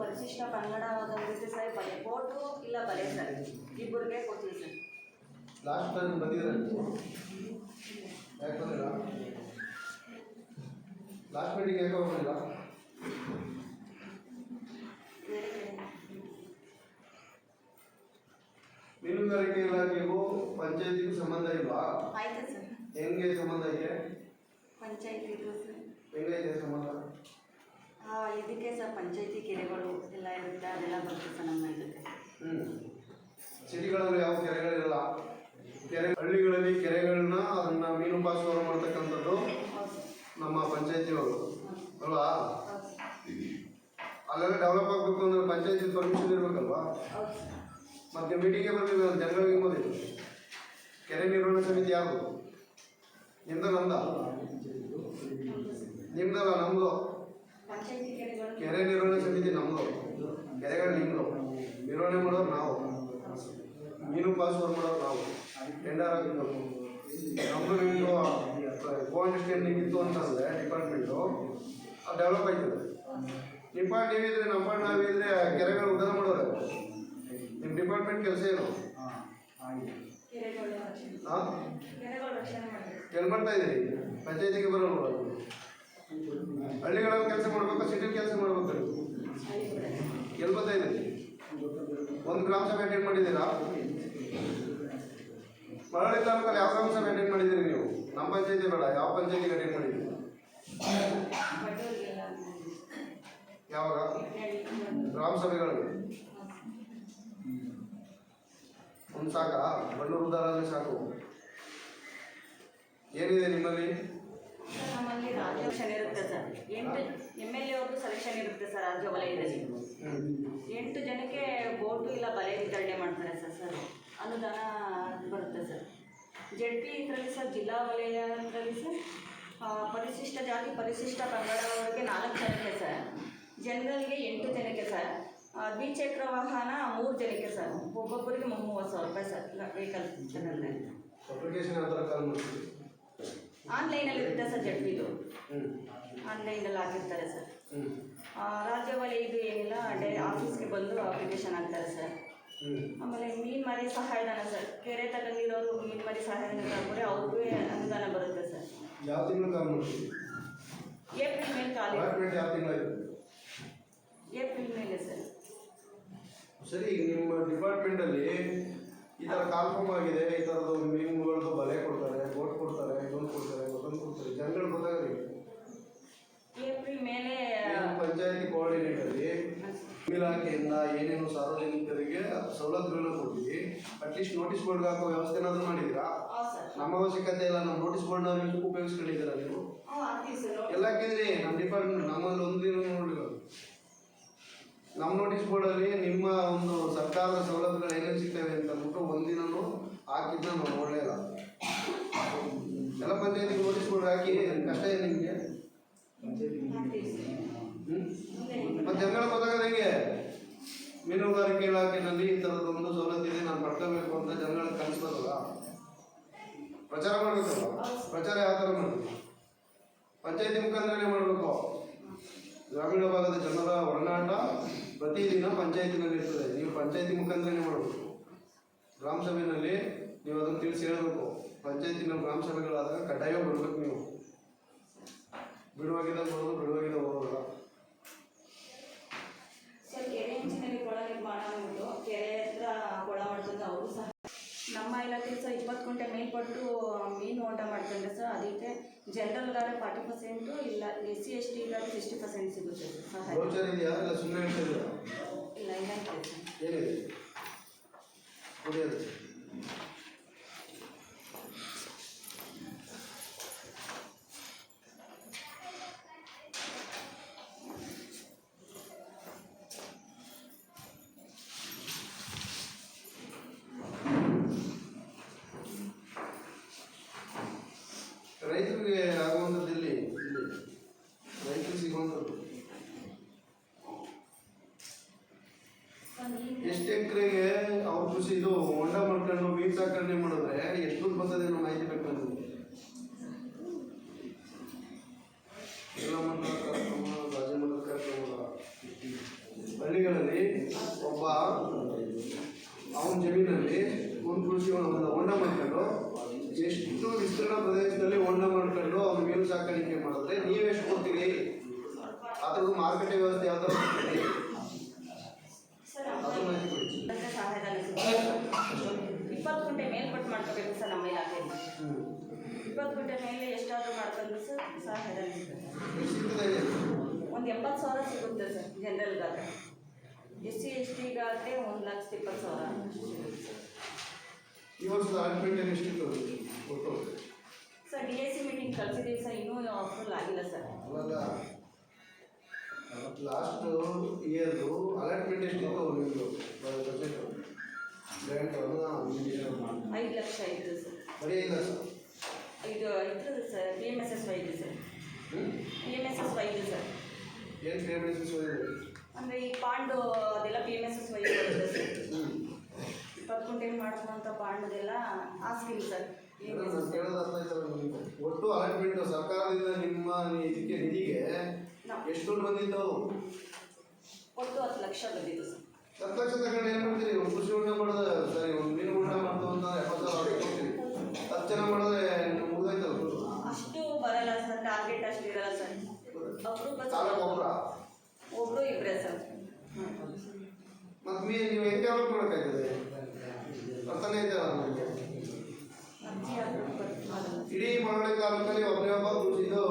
ಪರಿಶಿಷ್ಟ ಪಂಗಡವಾದವರಿಗೆ ಸರ್ ಬಲೆ ಬೋಟು ಇಲ್ಲ ಬಲೆ ಸರ್. ಇಬ್ಬರಿಗೆ ಕೊಡ್ತೀವಿ ಸರ್. ಲಾಸ್ಟ್ ಟೈಮ್ ಬಂದಿದ್ರೆ ಯಾಕೆ ಬಂದಿಲ್ಲ ಲಾಸ್ಟ್ ಮೀಟಿಂಗ್ ಯಾಕೆ ಹೋಗಿಲ್ಲ ಮೀನುಗಾರಿಕೆ ಇಲಾಖೆಗೂ ಪಂಚಾಯತಿಗೂ ಸಂಬಂಧ ಇಲ್ವಾ? ಹೆಂಗೆ ಸಂಬಂಧ ಇದೆ? ಹೆಂಗೈತೆ ಸಂಬಂಧ? ಇದಕ್ಕೆ ಸರ್ ಪಂಚಾಯತಿ ಕೆರೆಗಳು ಎಲ್ಲ ಇರುತ್ತೆ, ಅದೆಲ್ಲ ಬರುತ್ತೆ ಸರ್ ನಮ್ಮ ಇದಕ್ಕೆ. ಸಿಟಿಗಳಲ್ಲಿ ಯಾವ ಕೆರೆಗಳಿರಲ್ಲ ಕೆರೆ ಹಳ್ಳಿಗಳಲ್ಲಿ ಕೆರೆಗಳನ್ನ ಅದನ್ನ ಮೀನು ಪಾಸುವವರು ಮಾಡ್ತಕ್ಕಂಥದ್ದು ನಮ್ಮ ಪಂಚಾಯತಿಯವರು. ಅಲ್ವಾ? ಅಲ್ಲೆಲ್ಲ ಡೆವಲಪ್ ಆಗಬೇಕು ಅಂದ್ರೆ ಪಂಚಾಯತಿ ಪರ್ಮಿಷನ್ ಇರಬೇಕಲ್ವಾ? ಮತ್ತೆ ಮೀಟಿಂಗ್ಗೆ ಬರ್ಲಿಲ್ಲ ಜನಗಳಿಗೆ ಮೊದಲು ಕೆರೆ ನಿರ್ವಹಣಾ ಸಮಿತಿ ಯಾವುದು? ನಿಮ್ದ ನಮ್ದ ನಿಮ್ದಲ್ಲ ಕೆರೆಗಳು ಕೆರೆ ನಿರ್ವಹಣೆ ಸಮಿತಿ ನಮ್ಮದು ಕೆರೆಗಳು ನಿಮ್ಮದು ನಿರ್ವಹಣೆ ಮಾಡೋರು ನಾವು. ಮೀನು ಪಾಸ್ವರ್ಡ್ ಮಾಡೋರು ನಾವು. ಟೆಂಡರ್ ಹಾಕಿದ್ದು ನಮ್ಮದು ನಿಮ್ಮದು ಕೋ ಅಂಡರ್ಸ್ಟ್ಯಾಂಡಿಂಗ್ ಇತ್ತು ಅಂತಂದ್ರೆ ಡಿಪಾರ್ಟ್ಮೆಂಟು ಅದು ಡೆವಲಪ್ ಆಯ್ತದೆ. ನಿಮ್ಮ ಪಾರ್ಟ್ ನೀವಿದ್ರೆ ನಮ್ಮ ಪಾರ್ಟ್ ನಾವಿದ್ರೆ ಕೆರೆಗಳು ಉದ್ದಾರ ಮಾಡೋರು. ನಿಮ್ಮ ಡಿಪಾರ್ಟ್ಮೆಂಟ್ ಕೆಲಸ ಏನು? ಹಾಂ ಎಲ್ಲಿ ಮಾಡ್ತಾ ಇದ್ದೀರಿ ಪಂಚಾಯತಿಗೆ ನೋಡೋದು ಹಳ್ಳಿಗಳಲ್ಲಿ ಕೆಲಸ ಮಾಡ್ಬೇಕು ಸಿಟಿ ಕೆಲಸ ಮಾಡ್ಬೇಕು. ಎಲ್ಲಿ ಬರ್ತಾ ಒಂದು ಗ್ರಾಮ ಸಭೆ ಅಟೆಂಡ್ ಮಾಡಿದ್ದೀರಾ? ಮರಳಿ ತಾಲೂಕಲ್ಲಿ ಯಾವ ಗ್ರಾಮ ಸಭೆ ಅಟೆಂಡ್ ಮಾಡಿದ್ದೀರಿ ನೀವು? ನಮ್ಮ ಪಂಚಾಯತಿ ಬೇಡ, ಯಾವ ಪಂಚಾಯತಿಗೆ ಅಟೆಂಡ್ ಮಾಡಿದ್ದೀರಿ? ಯಾವಾಗ ಗ್ರಾಮ ಸಭೆಗಳಿಗೆ. ಒಂದು ಸಾಕ? ಬಣ್ಣೂರು ಉದಾಹರಣೆ ಸಾಕು. ಏನಿದೆ ನಿಮ್ಮಲ್ಲಿ? ಸೆಲೆಕ್ಷನ್ ಇರುತ್ತೆ ಸರ್. ಎಂಟು ಎಂ ಎಲ್ ಎ ಸೆಲೆಕ್ಷನ್ ಇರುತ್ತೆ ಸರ್ ರಾಜ್ಯ ವಲಯದಲ್ಲಿ. ಎಂಟು ಜನಕ್ಕೆ ಬೋಟು ಇಲ್ಲ, ಬಲೆ ವಿತರಣೆ ಮಾಡ್ತಾರೆ ಸರ್ ಸರ್. ಅನುದಾನ ಬರುತ್ತೆ ಸರ್. ಜೆಡ್ ಪಿ ಇದರಲ್ಲಿ ಸರ್, ಜಿಲ್ಲಾ ವಲಯದಲ್ಲಿ ಸರ್ ಪರಿಶಿಷ್ಟ ಜಾತಿ, ಪರಿಶಿಷ್ಟ ಪಂಗಡವರಿಗೆ ನಾಲ್ಕು ಜನಕ್ಕೆ ಸರ್. ಜನರಲ್ಗೆ ಎಂಟು ಜನಕ್ಕೆ ಸರ್. ದ್ವಿಚಕ್ರ ವಾಹನ ಮೂರು ಜನಕ್ಕೆ ಸರ್. ಒಬ್ಬೊಬ್ಬರಿಗೆ ಮೂವತ್ತು ಸಾವಿರ ರೂಪಾಯಿ ಸರ್ ವೆಹಿಕಲ್ ಜನರಲ್ಲಿ ಅಪ್ಲಿಕೇಶನ್ ಯಾವ ಥರ ಕಾಲ್ ಮಾಡ್ತೀವಿ ಆನ್ಲೈನಲ್ಲಿ ಇರುತ್ತೆ ಸರ್ ಹ್ಞೂ ಆನ್ಲೈನಲ್ಲಿ ಹಾಕಿರ್ತಾರೆ ಸರ್ ರಾಜ್ಯ ಇದು ಏನಿಲ್ಲ ಡೈ ಆಫೀಸ್ಗೆ ಬಂದು ಅಪ್ಲಿಕೇಶನ್ ಹಾಕ್ತಾರೆ ಸರ್ ಆಮೇಲೆ ಮೀನು ಮರಿ ಸಹಾಯಧನ ಸರ್ ಕೆರೆ ತಗೊಂಡಿರೋರು ಮೀನು ಮರಿ ಸಹಾಯಧನ ತಗೊಂಡ್ರೆ ಅವ್ರಿಗೂ ಅನುದಾನ ಬರುತ್ತೆ ಸರ್ ಯಾವ ತಿಂಗಳು ಕಾಲ್ ಏಪ್ರಿಲ್ ಮೇಲೆ ಖಾಲಿ ಅಪಾಯಿಂಟ್ಮೆಂಟ್ ಯಾವ ತಿಂಗಳಾಯ್ತು ಏಪ್ರಿಲ್ ಮೇಲೆ ಸರ್ ಸರಿ ನಿಮ್ಮ ನಿಮ್ಮ ಡಿಪಾರ್ಟ್ಮೆಂಟಲ್ಲಿ ಈ ಥರ ಕಾಲ್ಫಾರ್ಮ್ ಆಗಿದೆ ಈ ಥರದ್ದು ಮೀನುಗಳದ್ದು ಬಲೆ ಕೊಡ್ತಾರೆ ಬೋಟ್ ಕೊಡ್ತಾರೆ ಇದೊಂದು ಕೊಡ್ತಾರೆ ಮತ್ತೊಂದು ಕೊಡ್ತಾರೆ ಜನಗಳು ಗೊತ್ತಾಗಲಿ ಪಂಚಾಯತಿ ಕೋಆರ್ಡಿನೇಟರ್ಗೆ ಇಲಾಖೆಯಿಂದ ಏನೇನು ಸಾರ್ವಜನಿಕರಿಗೆ ಸವಲತ್ತುಗಳನ್ನ ಕೊಡ್ತೀವಿ ಅಟ್ಲೀಸ್ಟ್ ನೋಟಿಸ್ ಬೋರ್ಡ್ ಹಾಕೋ ವ್ಯವಸ್ಥೆನಾದ್ರೂ ಮಾಡಿದ್ದೀರಾ? ಹಾಂ ಸರ್ ನಮ್ಮ ಅವಶ್ಯಕತೆ ಇಲ್ಲ ನಮ್ಮ ನೋಟಿಸ್ ಬೋರ್ಡ್ ಬೋರ್ಡ್ನ ಉಪಯೋಗಿಸ್ಕೊಂಡಿದ್ದೀರಾ ನೀವು? ಎಲ್ಲ ಹಾಕಿದ್ರಿ ನಮ್ಮ ಡಿಪಾರ್ಟ್ಮೆಂಟ್ ನಮ್ಮಲ್ಲಿ ಒಂದು ದಿನ ನೋಡಿಲ್ಲ ನಮ್ಮ ನೋಟಿಸ್ ಬೋರ್ಡಲ್ಲಿ ನಿಮ್ಮ ಒಂದು ಸರ್ಕಾರದ ನಾವು ನೋಡಲೇ ಇಲ್ಲ ಎಲ್ಲ ಪಂಚಾಯತಿಗೆ ನೋಟಿಸ್ ಬೋರ್ಡ್ ಹಾಕಿ ಕಷ್ಟ ಇದೆ ನಿಮಗೆ? ಮತ್ತೆ ಜನಗಳ ಗೊತ್ತಾಗದ ಹೆಂಗೆ? ಮೀನುಗಾರಿಕೆ ಇಲಾಖೆಯಲ್ಲಿ ಈ ಥರದೊಂದು ಸವಲತ್ತಿದೆ ನಾನು ಪಡ್ಕೋಬೇಕು ಅಂತ ಜನಗಳಿಗೆ ಕಲಿಸ್ಬೋದಲ್ಲ? ಪ್ರಚಾರ ಮಾಡಬೇಕಲ್ಲ ಪ್ರಚಾರ ಯಾವ ಥರ ಮಾಡಬೇಕು? ಪಂಚಾಯತಿ ಮುಖಾಂತರನೇ ಮಾಡಬೇಕು. ಗ್ರಾಮೀಣ ಭಾಗದ ಜನರ ಒಡನಾಟ ಪ್ರತಿದಿನ ಪಂಚಾಯತಿನಲ್ಲಿ ಇರ್ತದೆ ನೀವು ಪಂಚಾಯತಿ ಮುಖಾಂತರನೇ ಮಾಡಬೇಕು. ಗ್ರಾಮ ಸಭೆಯಲ್ಲಿ ನೀವು ಅದನ್ನು ತಿಳಿಸಿ ಹೇಳಬೇಕು. ಪಂಚಾಯತಿನ ಗ್ರಾಮ ಸಭೆಗಳಾದಾಗ ಕಡ್ಡಾಯ ಬರ್ಬೇಕು ನೀವು. ಬಿಡುವಾಗಿದ್ದ ಬರೋದು ಬಿಡುವಾಗಿದ್ದ ಸಹ. ನಮ್ಮ ಇಲಾಖೆ ಸರ್ ಇಪ್ಪತ್ತು ಗಂಟೆ ಮೇಲ್ಪಟ್ಟು ಮೀನು ಓಟ ಮಾಡ್ಕೊಂಡ್ರೆ ಸರ್. ಅದಕ್ಕೆ ಜನರಲ್ಗಾದ್ರೆ ಫಾರ್ಟಿ ಪರ್ಸೆಂಟು ಇಲ್ಲ ಎಸ್ ಸಿ ಎಸ್ ಟಿ ಗಾದ್ರೆ ಸಿಕ್ಸ್ಟಿ ಪರ್ಸೆಂಟ್ ಸಿಗುತ್ತೆ ಸರ್. ಇಲ್ಲ ಇಲ್ಲ ಇಲ್ಲ ಇದೆ ಸರ್ ಇದು ಹೊಂಡ ಮಾಡ್ಕೊಂಡು ಮೀನು ಸಾಕಣೆ ಮಾಡಿದ್ರೆ ಎಷ್ಟು ಬರ್ತದೆ ಅನ್ನೋ ಮಾಹಿತಿ ಬೇಕು ನಮಗೆ? ಎಲ್ಲ ಕಾರ್ಯಕ್ರಮ ಹಳ್ಳಿಗಳಲ್ಲಿ ಒಬ್ಬ ಅವನ ಜಮೀನಲ್ಲಿ ಒಂದು ಕೃಷಿ ಒಂದು ಹೊಂಡ ಮಾಡ್ಕೊಂಡು ಎಷ್ಟು ವಿಸ್ತೀರ್ಣ ಪ್ರದೇಶದಲ್ಲಿ ಹೊಂಡ ಮಾಡ್ಕೊಂಡು ಅವ್ನು ಮೀನು ಸಾಕಾಣಿಕೆ ಮಾಡಿದ್ರೆ ನೀವೆಷ್ಟು ಕೊಡ್ತೀರಿ? ಆ ಥರದ್ದು ಮಾರುಕಟ್ಟೆ ವ್ಯವಸ್ಥೆ ಯಾವ ಮಾಡ್ತೀರಿ ಸರ್ ಅದ್ರ ಮಾಹಿತಿ ಕೊಡಿ ಅಂದ್ರೆ ಸಹಾಯಧನ ಸಿಗುತ್ತೆ ಇಪ್ಪತ್ತು ಗುಂಟೆ ಮೇಲ್ಪಟ್ಟು ಮಾಡ್ಕೋಬೇಕು ಸರ್ ನಮ್ಮ ಹ್ಮ್. ಇಪ್ಪತ್ತು ಗುಂಟೆ ಮೇಲೆ ಎಷ್ಟಾದರೂ ಮಾಡ್ಕೊಂಡು ಸರ್ ಎಷ್ಟು ಒಂದು ಎಂಬತ್ತು ಸಾವಿರ ಸಿಗುತ್ತೆ ಸರ್ ಜನರಲ್ಗಾದ್ರೆ ಎಸ್ ಸಿ ಎಸ್ ಟಿಗಾದರೆ ಒಂದು ಲಕ್ಷದ ಇಪ್ಪತ್ತು ಸಾವಿರ. ಈ ವರ್ಷದ ಅಲಾಟ್ಮೆಂಟ್ ಎಷ್ಟಿತ್ತು sir D S C meeting ಕಳಿಸಿದ್ದೀವಿ sir ಇನ್ನೂ ಅಪ್ರೂವಲ್ ಆಗಿಲ್ಲ ಸರ್. ಅವಾಗ ಲಾಸ್ಟ್ ಇಯರ್ದು ಅಲಾಟ್ಮೆಂಟ್ ಎಷ್ಟಿತ್ತು ನಿಮ್ಮದು ಬಜೆಟ್ ಗ್ರ್ಯಾಂಟ್ ಐದು ಲಕ್ಷ ಐದು ಸರ್. ಇದು ಇತ್ತು sir. P M S S Y sir. P M S S Y sir ಅಂದರೆ ಈ ಪಾಂಡು ಅದೆಲ್ಲ P M S S Y ಬರುತ್ತೆ ಸರ್. ಇಪ್ಪತ್ತು ಗುಂಟೆ ಮಾಡ್ಕೊಂತ ಪಾಂಡದೆಲ್ಲ ಆ ಸ್ಕೀಮ್ ಸರ್? ಒಟ್ಟು ಅಲಾಟ್ಮೆಂಟ್ ಸರ್ಕಾರದಿಂದ ನಿಮ್ಮ ಇದಕ್ಕೆ ನಿಧಿಗೆ ಎಷ್ಟು ದುಡ್ಡು ಬಂದಿತ್ತು ಒಟ್ಟು ಹತ್ತು ಲಕ್ಷ ಬಂದಿತ್ತು ಸರ್. ಲಕ್ಷ ತಗೊಂಡು ಏನು ಮಾಡ್ತೀರಿ? ಒಂದು ಕೃಷಿ ಹೊಂಡ ಮಾಡೋದು ಸರಿ ಒಂದು ಮೀನು ಹೊಂಡ ಮಾಡ್ತು ಅಂತ ಎಪ್ಪತ್ತು ಸಾವಿರ ಕೊಡ್ತೀರಿ. ಹತ್ತು ಜನ ಮಾಡಿದ್ರೆ ಮುಗಿದೋಯ್ತಲ್ಲ. ಅಷ್ಟು ಬರಲ್ಲ ಸರ್ ಟಾರ್ಗೆಟ್ ಅಷ್ಟು ಇರಲ್ಲ ಸರ್. ಸಾಲ ಒಬ್ಬರ ಒಬ್ಬರು ಇಬ್ಬರೇ ಸರ್. ಮತ್ತೆ ಮೀ ನೀವು ಹೆಂಗೆ ಡೆವಲಪ್ ಮಾಡೋಕ್ಕಾಗ್ತದೆ ಬರ್ತಾನೆ ಇದೆಯಲ್ಲ ನಮಗೆ? ಇಡೀ ಮಳವಳ್ಳಿ ತಾಲೂಕಲ್ಲಿ ಒಬ್ಬರೇ ಒಬ್ಬ ಇದು